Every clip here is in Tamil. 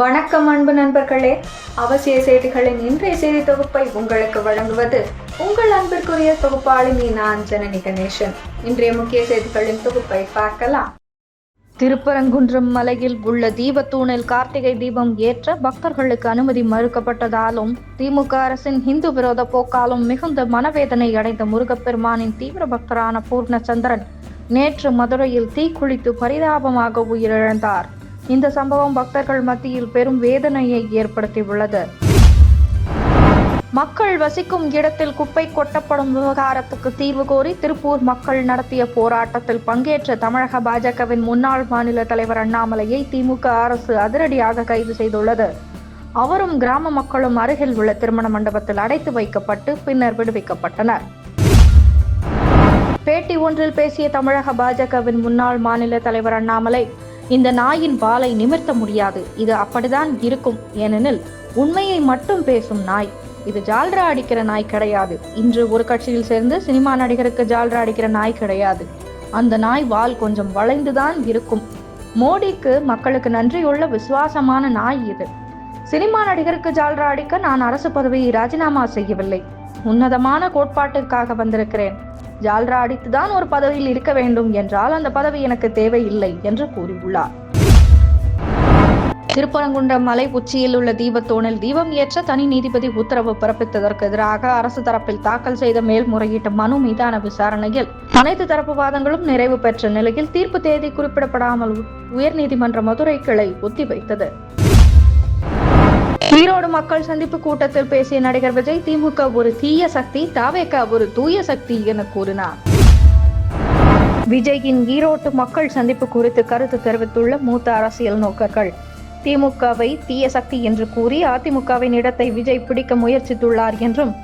வணக்கம் அன்பு நண்பர்களே. அவசிய செய்திகளின் இன்றைய செய்தி தொகுப்பை உங்களுக்கு வழங்குவது உங்கள் அன்பிற்குரிய தொகுப்பாளினி நான் ஜனனி கணேசன். இன்றைய முக்கிய செய்திகளின் தொகுப்பை பார்க்கலாம். திருப்பரங்குன்றம் மலையில் உள்ள தீபத்தூணில் கார்த்திகை தீபம் ஏற்ற பக்தர்களுக்கு அனுமதி மறுக்கப்பட்டதாலும் திமுக அரசின் இந்து விரோத போக்காலும் மிகுந்த மனவேதனை அடைந்த முருகப்பெருமானின் தீவிர பக்தரான பூர்ணச்சந்திரன் நேற்று மதுரையில் தீக்குளித்து பரிதாபமாக உயிரிழந்தார். இந்த சம்பவம் பக்தர்கள் மத்தியில் பெரும் வேதனையை ஏற்படுத்தியுள்ளது. மக்கள் வசிக்கும் இடத்தில் குப்பை கொட்டப்படும் விவகாரத்துக்கு தீர்வு கோரி திருப்பூர் மக்கள் நடத்திய போராட்டத்தில் பங்கேற்ற தமிழக பாஜகவின் முன்னாள் மாநில தலைவர் அண்ணாமலையை திமுக அரசு அதிரடியாக கைது செய்துள்ளது. அவரும் கிராம மக்களும் அருகில் உள்ள திருமண மண்டபத்தில் அடைத்து வைக்கப்பட்டு பின்னர் விடுவிக்கப்பட்டனர். பேட்டி ஒன்றில் பேசிய தமிழக பாஜகவின் முன்னாள் மாநில தலைவர் அண்ணாமலை இந்த நாயின் வாலை நிமிர்த்த முடியாது. இது அப்படிதான் இருக்கும். ஏனெனில் உண்மையை மட்டும் பேசும் நாய். இது ஜால்ரா அடிக்கிற நாய் கிடையாது. இன்று ஒரு கட்சியில் சேர்ந்து சினிமா நடிகருக்கு ஜால்ரா அடிக்கிற நாய் கிடையாது. அந்த நாய் வால் கொஞ்சம் வளைந்துதான் இருக்கும். மோடிக்கு மக்களுக்கு நன்றியுள்ள விசுவாசமான நாய் இது. சினிமா நடிகருக்கு ஜால்ரா அடிக்க நான் அரசு பதவியை ராஜினாமா செய்யவில்லை. உன்னதமான கோட்பாட்டிற்காக வந்திருக்கிறேன். ஜால்ரா அடித்துதான் ஒரு பதவியில் இருக்க வேண்டும் என்றால் அந்த பதவி எனக்கு தேவையில்லை என்று கூறியுள்ளார். திருப்பரங்குன்றம் மலை உச்சியில் உள்ள தீபத்தூணில் தீபம் ஏற்ற தனி நீதிபதி உத்தரவு பிறப்பித்ததற்கு எதிராக அரசு தரப்பில் தாக்கல் செய்த மேல்முறையீட்டு மனு மீதான விசாரணையில் அனைத்து தரப்பு வாதங்களும் நிறைவு பெற்ற நிலையில் தீர்ப்பு தேதி குறிப்பிடப்படாமல் உயர்நீதிமன்ற மதுரை கிளை ஒத்திவைத்தது. ஈரோடு மக்கள் சந்திப்பு கூட்டத்தில் பேசிய நடிகர் விஜய் திமுக ஒரு தீய சக்தி தாவேக ஒரு தூய சக்தி என கூறினார். விஜயின் ஈரோட்டு மக்கள் சந்திப்பு குறித்து கருத்து தெரிவித்துள்ள மூத்த அரசியல் நோக்கர்கள் திமுகவை தீய சக்தி என்று கூறி அதிமுகவின் இடத்தை விஜய் பிடிக்க முயற்சித்துள்ளார் என்றும்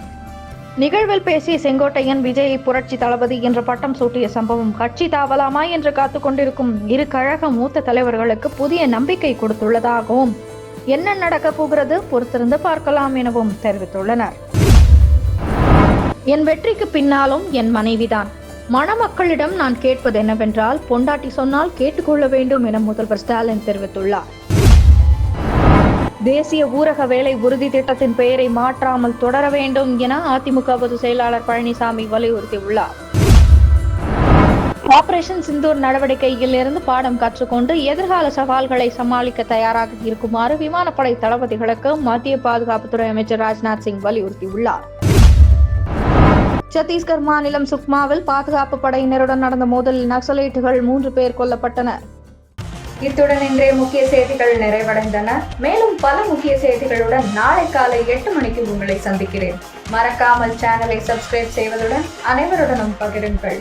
நிகழ்வில் பேசிய செங்கோட்டையன் விஜயை புரட்சி தளபதி என்ற பட்டம் சூட்டிய சம்பவம் கட்சி தாவலாமா என்று காத்துக்கொண்டிருக்கும் இரு கழக மூத்த தலைவர்களுக்கு புதிய நம்பிக்கை கொடுத்துள்ளதாகவும் என்ன நடக்கப் போகிறது பொறுத்திருந்து பார்க்கலாம் எனவும் தெரிவித்துள்ளனர். என் வெற்றிக்கு பின்னாலும் என் மனைவிதான். மணமக்களிடம் நான் கேட்பது என்னவென்றால் பொண்டாட்டி சொன்னால் கேட்டுக்கொள்ள வேண்டும் என முதல்வர் ஸ்டாலின் தெரிவித்துள்ளார். தேசிய ஊரக வேலை உறுதி திட்டத்தின் பெயரை மாற்றாமல் தொடர வேண்டும் என அதிமுக பொதுச் செயலாளர் பழனிசாமி வலியுறுத்தியுள்ளார். ஆபரேஷன் சிந்தூர் நடவடிக்கையில் இருந்து பாடம் கற்றுக்கொண்டு எதிர்கால சவால்களை சமாளிக்க தயாராக இருக்குமாறு விமானப்படை தளபதிகளுக்கு மத்திய பாதுகாப்புத்துறை அமைச்சர் ராஜ்நாத் சிங் வலியுறுத்தியுள்ளார். சத்தீஸ்கர் மாநிலம் சுக்மாவில் பாதுகாப்பு படையினருடன் நடந்த மோதலில் நக்சலைட்டுகள் மூன்று பேர் கொல்லப்பட்டனர். இத்துடன் இன்றைய முக்கிய செய்திகள் நிறைவடைந்தன. மேலும் பல முக்கிய செய்திகளுடன் நாளை காலை எட்டு மணிக்கு உங்களை சந்திக்கிறேன். மறக்காமல் சேனலை சப்ஸ்கிரைப் செய்வதுடன் அனைவருடனும் பகிருங்கள்.